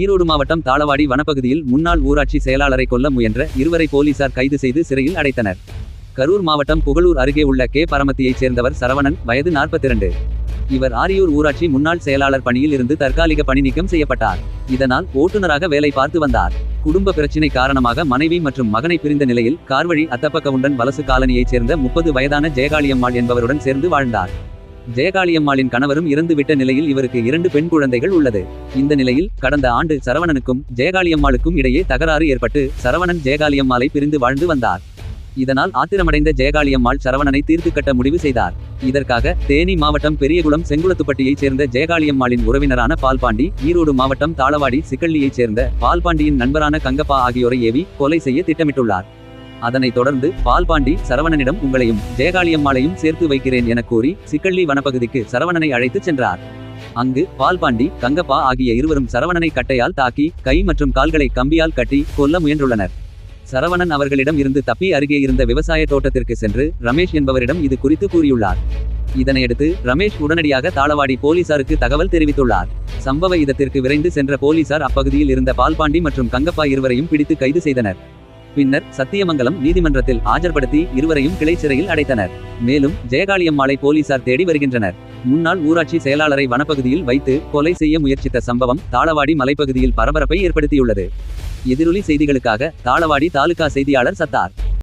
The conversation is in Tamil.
ஈரோடு மாவட்டம் தாளவாடி வனப்பகுதியில் முன்னாள் ஊராட்சி செயலாளரை கொல்ல முயன்ற இருவரை போலீசார் கைது செய்து சிறையில் அடைத்தனர். கரூர் மாவட்டம் புகழூர் அருகே உள்ள கே. பரமத்தியைச் சேர்ந்தவர் சரவணன் வயது 42 இவர் ஆரியூர் ஊராட்சி முன்னாள் செயலாளர் பணியில் இருந்து தற்காலிக பணி நீக்கம் செய்யப்பட்டார். இதனால் ஓட்டுநராக வேலை பார்த்து வந்தார். குடும்ப பிரச்சினை காரணமாக மனைவி மற்றும் மகனை பிரிந்த நிலையில் கார்வழி அத்தப்பக்கவுண்டன் வலசு காலனியைச் சேர்ந்த முப்பது வயதான ஜெயகாளியம்மாள் என்பவருடன் சேர்ந்து வாழ்ந்தார். ஜெயகாளியம்மாளின் கணவரும் இறந்துவிட்ட நிலையில் இவருக்கு இரண்டு பெண் குழந்தைகள் உள்ளது. இந்த நிலையில் கடந்த ஆண்டு சரவணனுக்கும் ஜெயகாளியம்மாளுக்கும் இடையே தகராறு ஏற்பட்டு சரவணன் ஜெயகாளியம்மாளை பிரிந்து வாழ்ந்து வந்தார். இதனால் ஆத்திரமடைந்த ஜெயகாளியம்மாள் சரவணனை தீர்த்து கட்ட முடிவு செய்தார். இதற்காக தேனி மாவட்டம் பெரியகுளம் செங்குளத்துப்பட்டியைச் சேர்ந்த ஜெயகாளியம்மாளின் உறவினரான பால்பாண்டி ஈரோடு மாவட்டம் தாளவாடி சிக்கள்ளியைச் சேர்ந்த பால்பாண்டியின் நண்பரான கங்கப்பா ஆகியோரை ஏவி கொலை செய்ய திட்டமிட்டுள்ளார். அதனைத் தொடர்ந்து பால்பாண்டி சரவணனிடம் உங்களையும் ஜெயகாளியம்மாளையும் சேர்த்து வைக்கிறேன் என கூறி சிக்கள்ளி வனப்பகுதிக்கு சரவணனை அழைத்துச் சென்றார். அங்கு பால்பாண்டி கங்கப்பா ஆகிய இருவரும் சரவணனை கட்டையால் தாக்கி கை மற்றும் கால்களை கம்பியால் கட்டி கொல்ல முயன்றுள்ளனர். சரவணன் அவர்களிடம் இருந்து தப்பி அருகே இருந்த விவசாய தோட்டத்திற்கு சென்று ரமேஷ் என்பவரிடம் இது குறித்து கூறியுள்ளார். இதனையடுத்து ரமேஷ் உடனடியாக தாளவாடி போலீசாருக்கு தகவல் தெரிவித்துள்ளார். சம்பவ இதத்திற்கு விரைந்து சென்ற போலீசார் அப்பகுதியில் இருந்த பால்பாண்டி மற்றும் கங்கப்பா இருவரையும் பிடித்து கைது செய்தனர். பின்னர் சத்தியமங்கலம் நீதிமன்றத்தில் ஆஜர்படுத்தி இருவரையும் கிளை சிறையில் அடைத்தனர். மேலும் ஜெயகாளியம்மாளை போலீசார் தேடி வருகின்றனர். முன்னாள் ஊராட்சி செயலாளரை வனப்பகுதியில் வைத்து கொலை செய்ய முயற்சித்த சம்பவம் தாளவாடி மலைப்பகுதியில் பரபரப்பை ஏற்படுத்தியுள்ளது. எதிரொலி செய்திகளுக்காக தாளவாடி தாலுகா செய்தியாளர் சத்தார்.